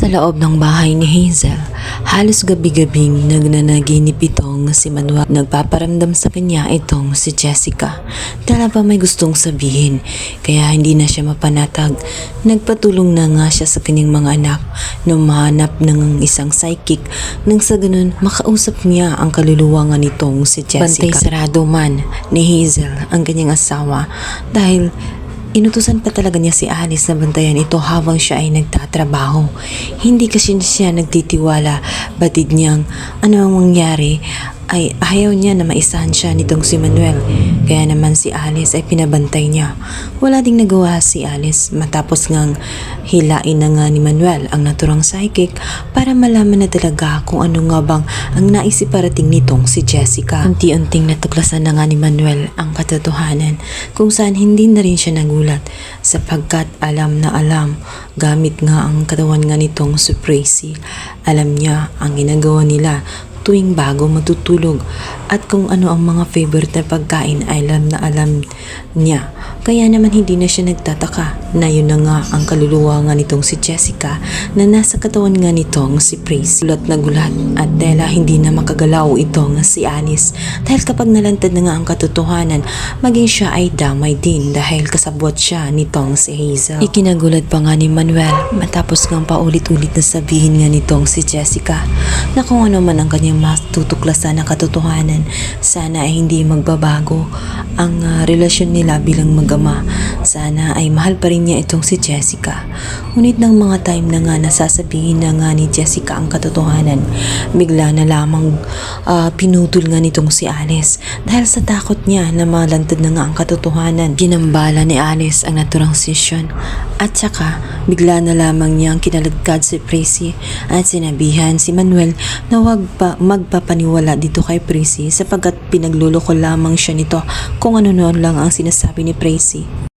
Sa loob ng bahay ni Hazel, halos gabi-gabing nagnanaginip itong si Manuel. Nagpaparamdam sa kanya itong si Jessica. Tala pa may gustong sabihin, kaya hindi na siya mapanatag. Nagpatulong na nga siya sa kanyang mga anak na mahanap ng isang psychic nang sa ganun makausap niya ang kaluluwa nga nitong si Jessica. Bantay sarado man ni Hazel ang kanyang asawa dahil Inutusan pa talaga niya si Alice na bantayan ito habang siya ay nagtatrabaho. Hindi kasi siya nagtitiwala, batid niyang ano ang mangyari ay ayaw niya na maisahan siya nitong si Manuel. Kaya naman si Alice ay pinabantay niya. Wala ding nagawa si Alice matapos ngang hilain na nga ni Manuel ang naturang psychic para malaman na talaga kung ano nga bang ang naisip parating nitong si Jessica. Unti-unting natuklasan na nga ni Manuel ang katotohanan kung saan hindi na rin siya nagulat sapagkat alam na alam gamit nga ang katawan nga nitong si Tracy. Alam niya ang ginagawa nila tuwing bago matutulog at kung ano ang mga favorite na pagkain ay alam na alam niya. Kaya naman hindi na siya nagtataka na yun na nga ang kaluluwa nga nitong si Jessica na nasa katawan nga nitong si Praise. Gulat na gulat at tela hindi na makagalaw itong si Alice dahil kapag nalantad na nga ang katotohanan maging siya ay damay din dahil kasabwat siya nitong si Hazel. Ikinagulat pa nga ni Manuel matapos nga paulit-ulit na sabihin nga nitong si Jessica na kung ano man ang kanyang matutuklasan na katotohanan sana ay hindi magbabago ang ah, relasyon nila bilang mag-ama. Sana ay mahal pa rin niya itong si Jessica. Ngunit ng mga time na nga nasasabihin na nga ni Jessica ang katotohanan, bigla na lamang ah, pinutol nga nitong si Alice dahil sa takot niya na malantad na nga ang katotohanan. Ginambala ni Alice ang naturang session at saka bigla na lamang niyang kinalagkad si Prissy at sinabihan si Manuel na wag pa magpapaniwala dito kay Prissy sapagkat pinagluloko lamang siya nito kung ano noon lang ang sinasabi ni Prissy.